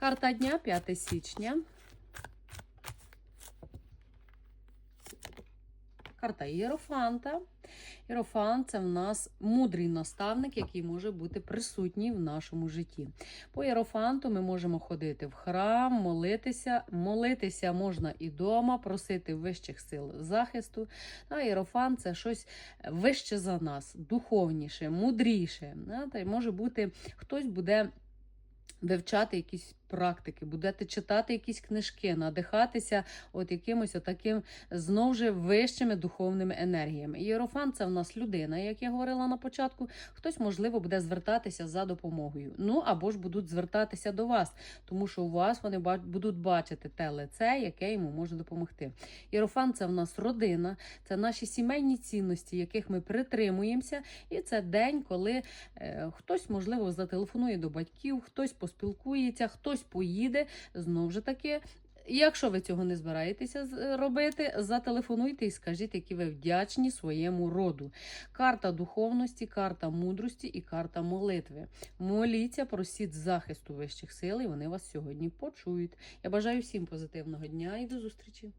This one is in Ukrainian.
Карта дня 5 січня. Карта Єрофанта. Єрофант це в нас мудрий наставник, який може бути присутній в нашому житті. По Єрофанту ми можемо ходити в храм, молитися. Молитися можна і вдома, просити вищих сил захисту. А Єрофант це щось вище за нас, духовніше, мудріше. Знаєте, Може бути, хтось буде вивчати якісь практики, будете читати якісь книжки, надихатися от якимось отаким знов же вищими духовними енергіями. Єрофан це в нас людина, як я говорила на початку. Хтось, можливо, буде звертатися за допомогою. Ну або ж будуть звертатися до вас, тому що у вас вони будуть бачити те лице, яке йому може допомогти. Єрофан це в нас родина, це наші сімейні цінності, яких ми притримуємося. І це день, коли е, хтось, можливо, зателефонує до батьків, хтось поспілкується, хтось поїде. Знову ж таки. Якщо ви цього не збираєтеся з- робити, зателефонуйте і скажіть, які ви вдячні своєму роду. Карта духовності, карта мудрості і карта молитви. Моліться, просіть захисту вищих сил, і вони вас сьогодні почують. Я бажаю всім позитивного дня і до зустрічі!